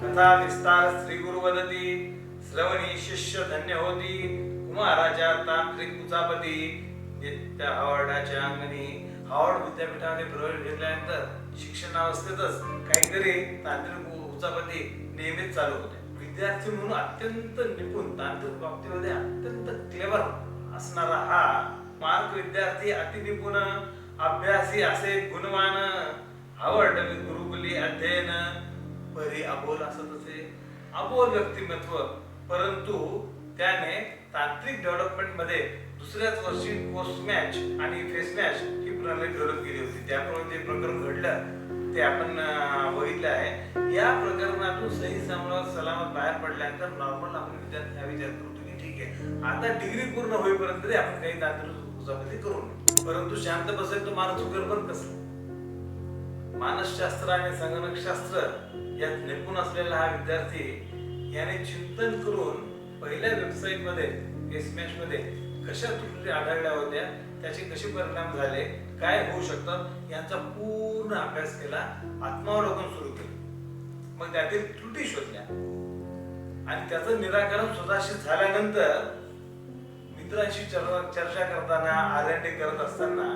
कथा विस्तार श्री गुरु वदती श्रवणी शिष्य धन्य होती कुमाराच्या तांत्रिक उचापती नित्य हावडाच्या अंगणी हावड विद्यापीठामध्ये प्रवेश घेतल्यानंतर शिक्षणावस्थेतच काहीतरी तांत्रिक उचापती नेहमीच चालू होते. विद्यार्थी म्हणून अत्यंत निपुण तांत्रिक बाबतीमध्ये अत्यंत क्लेवर असणारा हा मार्क विद्यार्थी अतिनिपुण अभ्यासी असे गुणवान आवड गुरुकुली अध्ययन परी अबोल असत असे अबोल व्यक्तिमत्व. परंतु त्याने तांत्रिक डेव्हलपमेंटमध्ये दुसऱ्याच वर्षी पोस्ट मॅच आणि फेस मॅच ही प्रणाली डेव्हलप केली होती. त्यामुळे ते प्रकरण घडलं ते आपण बघितलं आहे. या प्रकरणातून सही सलामत सलामत बाहेर पडल्यानंतर नॉर्मल आपण विद्यार्थी हा विचार करतो की ठीक आहे. आता डिग्री पूर्ण होईपर्यंत आपण काही तांत्रिक उचापती करू नये. परंतु शांत बसेल तो मार्ग चुकर पण कसं? मानसशास्त्र आणि संगणकशास्त्र यात निपुण असलेला हा विद्यार्थी याने चिंतन करून पहिल्या वेबसाईटमध्ये एसमॅशमध्ये कशा त्रुटी आढळल्या होत्या त्याचे कसे परिणाम झाले काय होऊ शकतात यांचा पूर्ण अभ्यास केला आत्मावलोकन सुरू केलं. मग त्यातील त्रुटी शोधल्या. आणि त्याचं निराकरण स्वतःशी झाल्यानंतर मित्रांशी चर्चा करताना आर एन डी करत असताना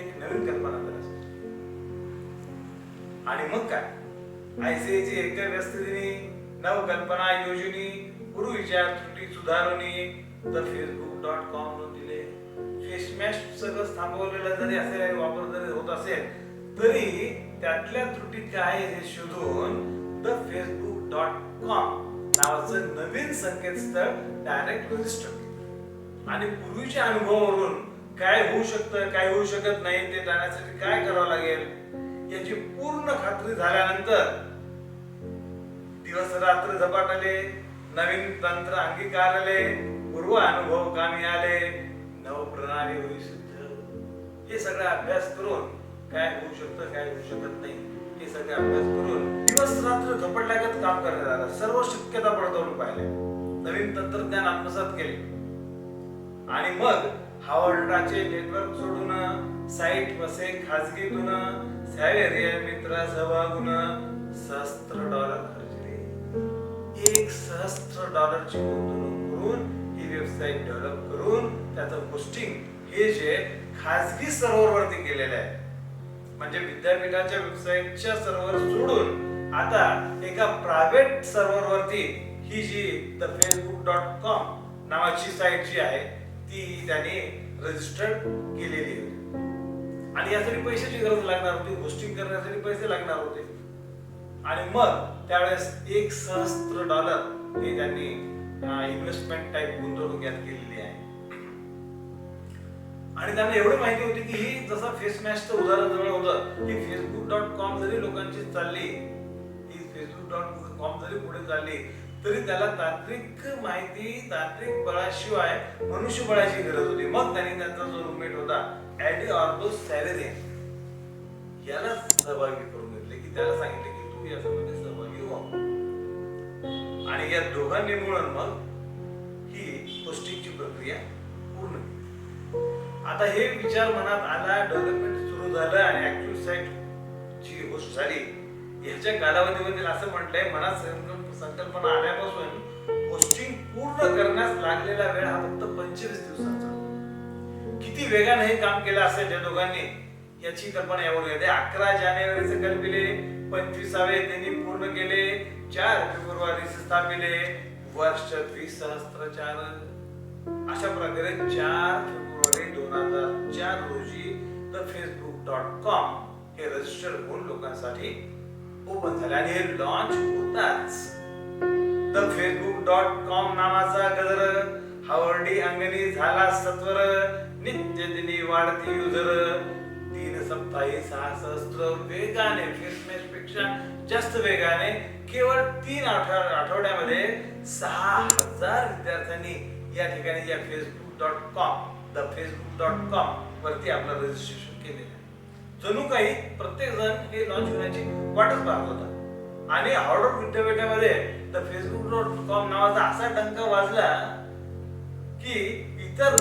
एक नवीन कल्पना आणि मग काय? आयसीआयची एक व्यवस्थितीने नवकल्पना योजनी पूर्वीच्या त्रुटी सुधारणी तर फेसबुक डॉट कॉम दिले. फेसमॅश सगळं थांबवलेलं जरी असेल आणि वापर जरी होत असेल तरी त्यातल्या त्रुटी काय आहे हे शोधून द फेसबुक डॉट कॉम नावाचं नवीन संकेतस्थळ डायरेक्ट रजिस्टर केलं. आणि पूर्वीच्या अनुभवावरून काय होऊ शकतं काय होऊ शकत नाही ते जाण्यासाठी काय करावं लागेल? याची पूर्ण खात्री झाल्यानंतर दिवस रात्र झपाटले नवीन तंत्र अंगीकारले पूर्व अनुभव कामी आले नव प्रणाली होई सिद्ध हे सगळा अभ्यास करून काय होऊ शकतं काय होऊ शकत नाही हे सगळे अभ्यास करून दिवस रात्र झपटल्यागत काम करण्यात आलं. सर्व शक्यता पडताळून पाहिल्या. नवीन तंत्रज्ञान आत्मसात केले. आणि मग हावर्डाचे नेटवर्क सोडून साईट वसे खाजगीतून सॅवेरिया मित्र सहभागून सहस्त्र डॉलर खर्चले एक सहस्त्र डॉलरची गुंतवणूक करून ही वेबसाईट डेव्हलप करून त्याचं होस्टिंग हे जे खाजगी सर्व्हरवरती केलेलं आहे. म्हणजे विद्यापीठाच्या वेबसाईटच्या सर्व्हर सोडून आता एका प्रायव्हेट सर्व्हरवरती ही जी द फेसबुक डॉट कॉम नावाची साईट जी आहे ती त्याने रजिस्टर्ड केलेली होती आणि यासाठी पैशाची गरज लागणार होती होस्टिंग करण्यासाठी पैसे लागणार होते. आणि मग त्यावेळेस एक सहस्त्र डॉलर हे त्यांनी इन्व्हेस्टमेंट टाईप गुंतवणूक यात केलेली आहे. आणि त्यांना एवढी माहिती होती की ही जसं फेस उदाहरण जवळ होतं की फेसबुक डॉट कॉम जरी लोकांची चालली ही फेसबुक डॉट कॉम जरी पुढे चालली तरी त्याला तांत्रिक माहिती तांत्रिक बळाशिवाय मनुष्यबळाची गरज होती. मग त्यांनी त्यांचा जो रूममेट होता ऍडी ऑर्डो सॅलेरियन याला सहभागी करून घेतले की त्याला सांगितले की तू याच्यामध्ये सहभागी हो. आणि या दोघांनी मिळून मग ही पोस्टिंगची प्रक्रिया पूर्ण आता हे विचार मनात आला डेव्हलपमेंट सुरू झालं आणि ऍक्टिव्ह साईट ची गोष्ट झाली. ह्याच्या कालावधीमध्ये असं म्हटलंय मनात संकल्पना आल्यापासून पोस्टिंग पूर्ण करण्यास लागलेला वेळ हा फक्त पंचवीस दिवसांचा किती वेगाने हे काम केलं असेल त्या दोघांनी याची कल्पना यावर येते. अकरा जानेवारीचे कल्पिले पंचवीसावे त्यांनी पूर्ण केले चार फेब्रुवारी स्थापिले वर्ष द्विसहस्त्र अशा प्रकारे चार फेब्रुवारी दोन हजार चार रोजी द फेसबुक डॉट कॉम हे रजिस्टर होऊन लोकांसाठी ओपन झाले आणि हे लॉन्च होताच. द फेसबुक डॉट कॉम नावाचा गजर आवडी अंगणी झाला सत्वर. नित्य दिनी वाढती युजर तीन सप्ताही सहा सहस्त्र वेगाने फेसमॅच पेक्षा जास्त वेगाने केवळ तीन आठवड्यामध्ये सहा हजार विद्यार्थ्यांनी या ठिकाणी या Facebook dot com the Facebook dot com वरती आपलं रजिस्ट्रेशन केलेलं आहे. जणू काही प्रत्येक जण हे लॉन्च होण्याची वाटच पाहत होता. आणि हार्वर्ड विद्यापीठामध्ये द फेसबुक डॉट कॉम नावाचा असा टंका वाजला की इतर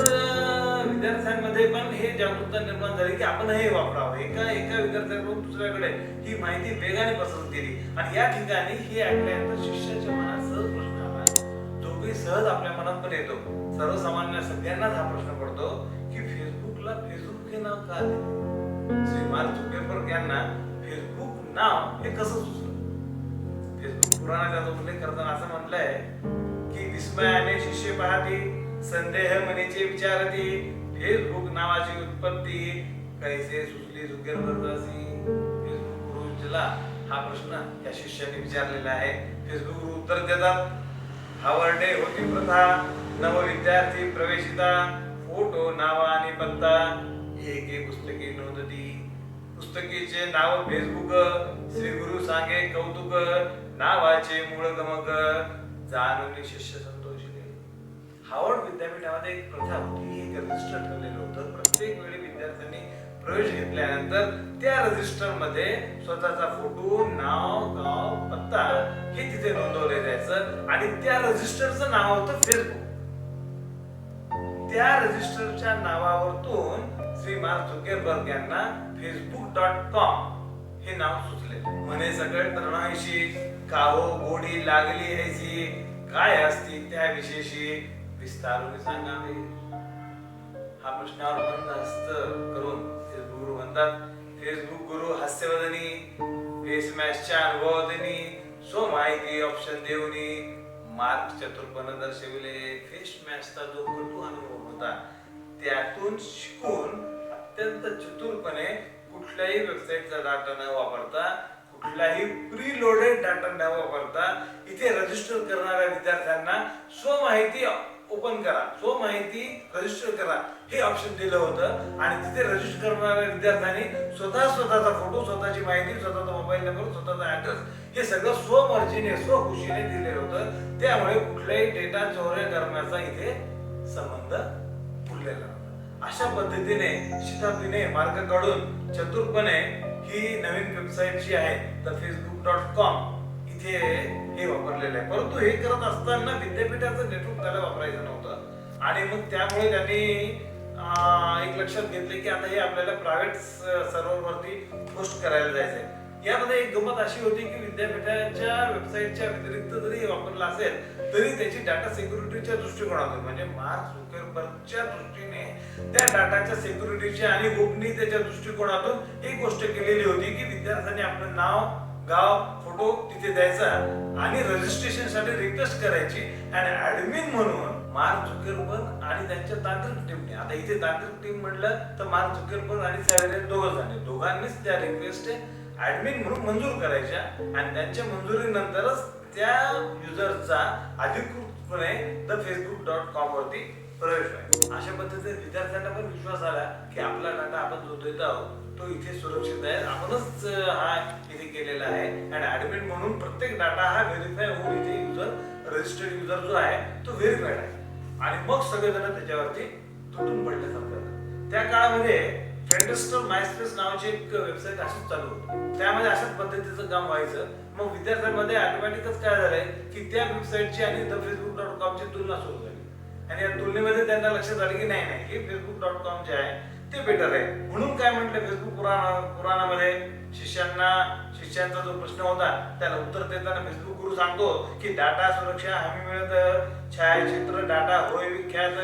विद्यार्थ्यांमध्ये पण हे जागरूकता निर्माण झाली की आपण हे वापरावं. एका एका विद्यार्थ्याकडून दुसऱ्याकडे ही माहिती वेगाने पसरत गेली आणि या ठिकाणी हे ऐकल्यानंतर शिष्याच्या मनात सहज प्रश्न आला. जो काही सहज आपल्या मनात पण येतो. सर्वसामान्य सगळ्यांनाच हा प्रश्न पडतो की फेसबुकला फेसबुक हे नाव का आले श्री मार्क झुकेबर्ग यांना फेसबुक नाव हे कसं सुचलं? फेसबुक पुराणाचा जो उल्लेख करताना असं म्हटलंय की विस्मयाने शिष्य पाहते संदेह मनीचे विचारती फेसबुक नावाची उत्पत्ती कैसे सुचली झुकेरबर्गासी फेसबुक गुरुजीला हा प्रश्न या शिष्याने विचारलेला आहे. फेसबुक गुरु उत्तर देतात हावर्डे होती प्रथा नव विद्यार्थी प्रवेशिता फोटो नाव आणि पत्ता एक एक पुस्तके नोंदती. पुस्तकीचे नाव फेसबुक श्री गुरु सांगे कौतुक नावाचे मूळ गमक जाणून शिष्य संतोषले हावर्ड विद्यापीठामध्ये एक प्रथा होती एक रजिस्टर ठेवलेलं होतं प्रत्येक वेळी विद्यार्थ्यांनी प्रवेश घेतल्यानंतर त्या रजिस्टरमध्ये स्वतःचा फोटो नाव गाव पत्ता हे तिथे नोंदवले जायचं आणि त्या रजिस्टरचं नाव होतं फेसबुक त्या रजिस्टरच्या नावावरतून श्री मार्क झुकेबर्ग यांना फेसबुक डॉट कॉम हे नाव सुचले. म्हणे सगळ तरुणाईशी काहो गोडी लागली ऐशी काय असती त्या विशेषी विस्तारून सांगावे हा प्रश्नावर बंद हस्त करून फेसबुक गुरु म्हणतात फेसबुक गुरु हास्यवदनी फेस मॅचच्या अनुभवदनी सो माहिती ऑप्शन देऊनी मार्क चतुर्पण दर्शविले. फेस मॅचचा जो कटू अनुभव होता त्यातून शिकून अत्यंत चतुरपणे कुठल्याही वेबसाईटचा डाटा न वापरता कुठलाही प्री लोडेड डाटा न वापरता इथे रजिस्टर करणाऱ्या विद्यार्थ्यांना स्व माहिती ओपन करा. स्व माहिती रजिस्टर करा. हे ऑप्शन दिलं होतं आणि तिथे रजिस्टर करणाऱ्या विद्यार्थ्यांनी स्वतः स्वतःचा फोटो स्वतःची माहिती स्वतःचा मोबाईल नंबर स्वतःचा ऍड्रेस हे सगळं स्वमर्जीने स्वखुशीने दिलेलं होतं. त्यामुळे कुठल्याही डेटा चोऱ्या करण्याचा इथे संबंध उरलेला नव्हता. अशा पद्धतीने शिताफीने मार्ग काढून चतुरपणे ही नवीन वेबसाईट जी आहे द फेसबुक डॉट कॉम तिथे हे वापरलेलं आहे. परंतु हे करत असताना विद्यापीठाचं नेटवर्क त्याला वापरायचं नव्हतं. आणि मग त्यामुळे त्यांनी एक लक्षात घेतले की आता हे आपल्याला प्रायव्हेट सर्व्हरवरती पोस्ट करायला जायचंय. यामध्ये एक गमत अशी होती की विद्यापीठाच्या वेबसाईटच्या व्यतिरिक्त जरी वापरला वापरलं असेल तरी त्याची डाटा सिक्युरिटीच्या दृष्टिकोनातून म्हणजे मार्क झुकरबर्गच्या दृष्टीने त्या डाटाच्या सिक्युरिटीच्या आणि गोपनीयतेच्या दृष्टिकोनातून एक गोष्ट केलेली होती की विद्यार्थ्यांनी आपलं नाव गाव फोटो तिथे द्यायचा आणि रजिस्ट्रेशनसाठी रिक्वेस्ट करायची आणि ऍडमिन म्हणून मार्क झुकेरबर्ग आणि त्यांच्या तांत्रिक टीमने आता इथे तांत्रिक टीम म्हटलं तर मार्क झुकेरबर्ग आणि सॅलरी दोघं झाले दोघांनीच त्या रिक्वेस्ट ऍडमिन म्हणून मंजूर करायच्या आणि त्यांच्या मंजुरीनंतरच त्या युजरचा अधिकृतपणे द फेसबुक डॉट कॉम वरती प्रवेश आहे अशा पद्धतीने विद्यार्थ्यांना पण विश्वास आला की आपला डाटा आपण जो देत आहोत तो इथे सुरक्षित आहे. आपणच हा इथे केलेला आहे. आणि ऍडमिन म्हणून प्रत्येक डाटा हा व्हेरीफाय होऊन इथे युजर रजिस्टर्ड युजर जो आहे तो व्हेरीफाईड आहे. आणि मग सगळेजण त्याच्यावरती तुटून पडले जातात त्या काळामध्ये फ्रेंडस्टर मायस्पेस नावाची एक वेबसाईट अशीच चालू होती. त्यामध्ये अशाच पद्धतीचं काम व्हायचं. मग विद्यार्थ्यांमध्ये ऑटोमॅटिकच काय झालंय की त्या वेबसाईटची आणि द फेसबुक डॉट कॉमची तुलना सुरू झाली. आणि या तुलनेमध्ये त्यांना लक्षात आलं की नाही नाही हे फेसबुक डॉट कॉम जे आहे ते बेटर आहे. म्हणून काय म्हटलं फेसबुक पुराण पुराणामध्ये शिष्यांना शिष्यांचा जो प्रश्न होता त्याला उत्तर देताना फेसबुक गुरु सांगतो की डाटा सुरक्षा हमी मिळत छायाचित्र डाटा होय विख्यात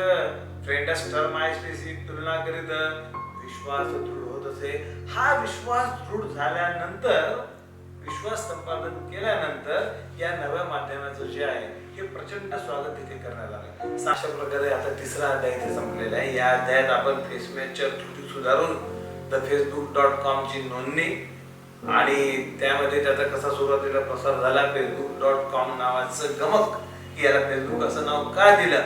फ्रेंडस टर्म स्पेसिक तुलना करीत विश्वास दृढ होत असे. हा विश्वास दृढ झाल्यानंतर विश्वास संपादन केल्यानंतर या नव्या माध्यमाचं जे आहे हे प्रचंड स्वागत तिथे करण्यात आलं. अशा प्रकारे आता तिसरा अध्याय इथे संपलेला आहे. या अध्यायात आपण फेसमॅचच्या त्रुटी सुधारून द फेसबुक डॉट कॉम ची नोंदणी आणि त्यामध्ये त्याचा कसा सुरुवातीला प्रसार झाला फेसबुक डॉट कॉम नावाचं गमक की याला फेसबुक असं नाव का दिलं?